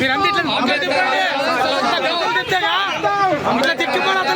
మీరంతా ఇట్లా మమ్మల్ని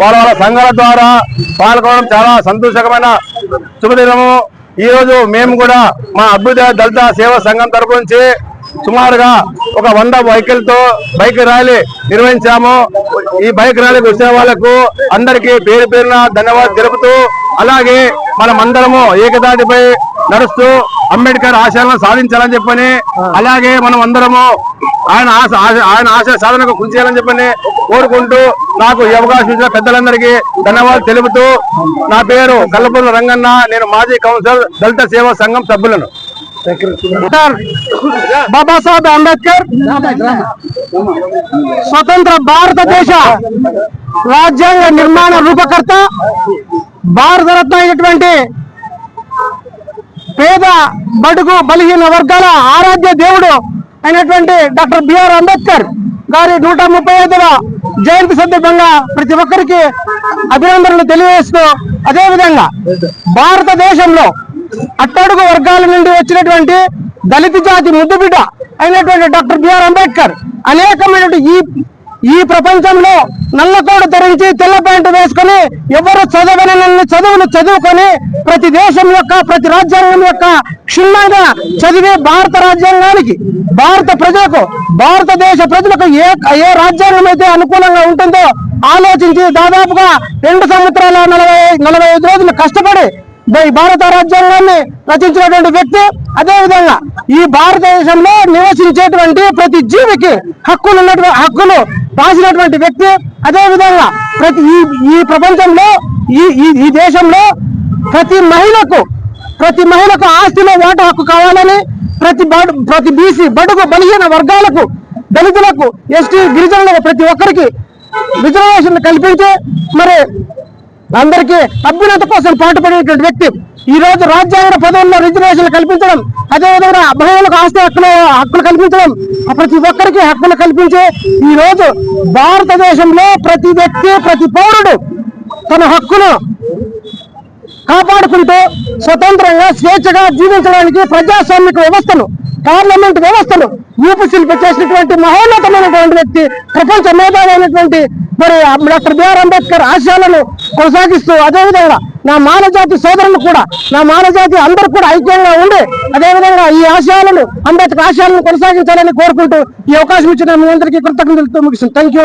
వాళ్ళ వాళ్ళ సంఘాల ద్వారా పాల్గొనడం చాలా సంతోషకరమైన శుభదినము. ఈ రోజు మేము కూడా మా అభ్యుదయ దళిత సేవా సంఘం తరపు నుంచి సుమారుగా ఒక వంద బైకులతో బైక్ ర్యాలీ నిర్వహించాము. ఈ బైక్ ర్యాలీకి వచ్చిన వాళ్ళకు అందరికీ పేరు పేరున ధన్యవాదాలు తెలుపుతూ అలాగే మనమందరము ఏకదాటిపై నడుస్తూ అంబేద్కర్ ఆశయాలను సాధించాలని చెప్పని అలాగే మనం అందరము ఆయన ఆశ ఆశ- ఆయన ఆశ సాధనకు కృషి చేయాలని చెప్పని కోరుకుంటూ నాకు ఈ అవకాశం ఇచ్చిన పెద్దలందరికీ ధన్యవాదాలు తెలుపుతూ నా పేరు కల్లపూర్ల రంగన్న నేను మాజీ కౌన్సిలర్ దళిత సేవా సంఘం సభ్యులను. బాబాసాహెబ్ అంబేద్కర్ స్వతంత్ర భారతదేశ రాజ్యాంగ నిర్మాణ రూపకర్త భారతరత్న అయినటువంటి పేద బడుగు బలిహీన వర్గాల ఆరాధ్య దేవుడు అయినటువంటి డాక్టర్ బిఆర్ అంబేద్కర్ గారి నూట ముప్పై ఐదవ జయంతి సందర్భంగా ప్రతి ఒక్కరికి అభినందనలు తెలియజేస్తూ అదేవిధంగా భారతదేశంలో అట్టడుగు వర్గాల నుండి వచ్చినటువంటి దళిత జాతి ముద్దుబిడ్డ అయినటువంటి డాక్టర్ బిఆర్ అంబేద్కర్ అనేకమైనటువంటి ఈ ఈ ప్రపంచంలో నల్లకోడు ధరించి తెల్ల ప్యాంటు వేసుకొని ఎవరు చదవని చదువులు చదువుకొని ప్రతి దేశం యొక్క ప్రతి రాజ్యాంగం యొక్క క్షుణ్ణంగా చదివే భారత రాజ్యాంగానికి భారత ప్రజలకు భారతదేశ ప్రజలకు ఏ ఏ రాజ్యాంగం అయితే అనుకూలంగా ఉంటుందో ఆలోచించి దాదాపుగా రెండు సంవత్సరాల నలభై నలభై ఐదు రోజులు కష్టపడి భారత రాజ్యాంగాన్ని రచించినటువంటి వ్యక్తి అదే విధంగా ఈ భారతదేశంలో నివసించేటువంటి ప్రతి జీవికి హక్కులు ఉన్నటువంటి హక్కులు రాసినటువంటి వ్యక్తి అదే విధంగా ప్రతి ఈ ఈ ప్రపంచంలో ఈ ఈ ఈ దేశంలో ప్రతి మహిళకు ప్రతి మహిళకు ఆస్తిలో ఓటు హక్కు కావాలని ప్రతి బడు ప్రతి బీసీ బడుగు బలిహీన వర్గాలకు దళితులకు ఎస్టీ గిరిజనులకు ప్రతి ఒక్కరికి రిజర్వేషన్ కల్పించి మరి అందరికీ అభ్యున్నత కోసం పాటుపడేటువంటి వ్యక్తి ఈ రోజు రాజ్యాంగ పదవుల్లో రిజర్వేషన్లు కల్పించడం అదేవిధంగా మహిళలకు ఆస్తి హక్కులు హక్కులు కల్పించడం ప్రతి ఒక్కరికి హక్కులు కల్పించే ఈ రోజు భారతదేశంలో ప్రతి వ్యక్తి ప్రతి పౌరుడు తన హక్కును కాపాడుకుంటూ స్వతంత్రంగా స్వేచ్ఛగా జీవించడానికి ప్రజాస్వామిక వ్యవస్థను పార్లమెంట్ వ్యవస్థను యూపీసీలు చేసినటువంటి మహోన్నతమైనటువంటి వ్యక్తి ప్రపంచ మేధావి అయినటువంటి మరి డాక్టర్ బిఆర్ అంబేద్కర్ ఆశయాలను కొనసాగిస్తూ అదేవిధంగా నా మానవజాతి సోదరులు కూడా నా మానవజాతి అందరూ కూడా ఐక్యంగా ఉండి అదేవిధంగా ఈ ఆశయాలను అంబేద్కర్ ఆశయాలను కొనసాగించాలని కోరుకుంటూ ఈ అవకాశం ఇచ్చిన మీ అందరికీ కృతజ్ఞతలతో ముగిస్తుంది థ్యాంక్ యూ.